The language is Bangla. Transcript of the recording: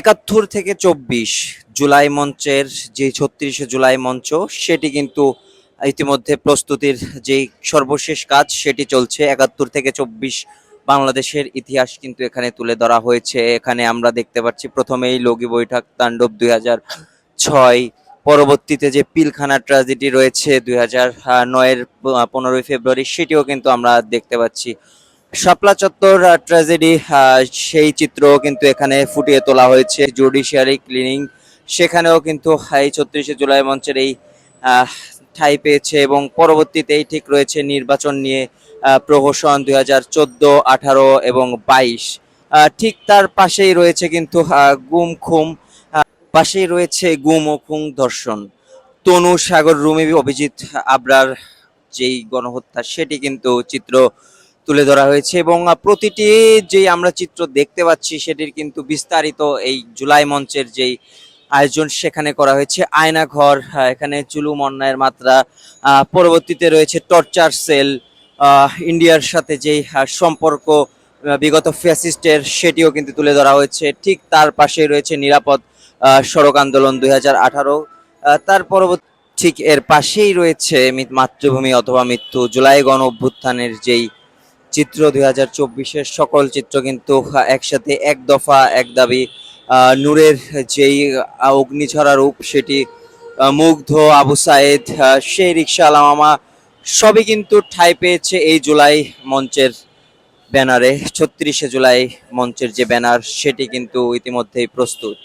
একাত্তর থেকে চব্বিশ জুলাই মঞ্চের যে ছত্রিশে জুলাই মঞ্চ, সেটি কিন্তু ইতিমধ্যে প্রস্তুতির যে সর্বশেষ কাজ, সেটি চলছে। একাত্তর থেকে চব্বিশ বাংলাদেশের ইতিহাস কিন্তু এখানে তুলে ধরা হয়েছে। এখানে আমরা দেখতে পাচ্ছি প্রথমেই লগি বৈঠক তাণ্ডব দুই হাজার ছয়। পরবর্তীতে যে পিলখানা ট্র্যাজেডি রয়েছে দুই হাজার নয়ের পনেরোই ফেব্রুয়ারি, সেটিও কিন্তু আমরা দেখতে পাচ্ছি। শাপলা চত্বর ট্র্যাজেডি সেই চিত্র কিন্তু এখানে ফুটিয়ে তোলা হয়েছে। জুডিশিয়ারি ক্লিনিং সেখানেও কিন্তু এই ছত্রিশে জুলাই মঞ্চের এই ঠাঁই পেয়েছে এবং পরবর্তীতেই ঠিক রয়েছে নির্বাচন নিয়ে প্রহসন দুই হাজার চোদ্দ, আঠারো এবং বাইশ। ঠিক তার পাশেই রয়েছে কিন্তু গুম খুম পাশেই রয়েছে গুম ও খুন ধর্ষণ। তনু সাগর, রুমি অভিজিৎ আবরার যেই গণহত্যা, সেটি কিন্তু চিত্র তুলে ধরা হয়েছে এবং প্রতিটি যেই আমরা চিত্র দেখতে পাচ্ছি, সেটির কিন্তু বিস্তারিত এই জুলাই মঞ্চের যেই আয়োজন সেখানে করা হয়েছে। আয়না ঘর এখানে চুলুম অন্যায়ের মাত্রা পরবর্তীতে রয়েছে টর্চার সেল ইন্ডিয়ার সাথে যেই সম্পর্ক বিগত ফ্যাসিস্টের, সেটিও কিন্তু তুলে ধরা হয়েছে। ঠিক তার পাশেই রয়েছে নিরাপদ সড়ক আন্দোলন দুই হাজার আঠারো। তার পরবর্তী, ঠিক এর পাশেই রয়েছে মাতৃভূমি অথবা মৃত্যু। জুলাই গণ অভ্যুত্থানের যেই চিত্র দুই হাজার চব্বিশের সকল চিত্র কিন্তু একসাথে এক দফা এক দাবি। নূরের যেই অগ্নিঝরা রূপ সেটি মুগ্ধ আবু আহ, সেই রিক্সা আলামামা সবই কিন্তু ঠাঁই পেয়েছে এই জুলাই মঞ্চের ব্যানারে। ছত্রিশে জুলাই মঞ্চের যে ব্যানার সেটি কিন্তু ইতিমধ্যেই প্রস্তুত।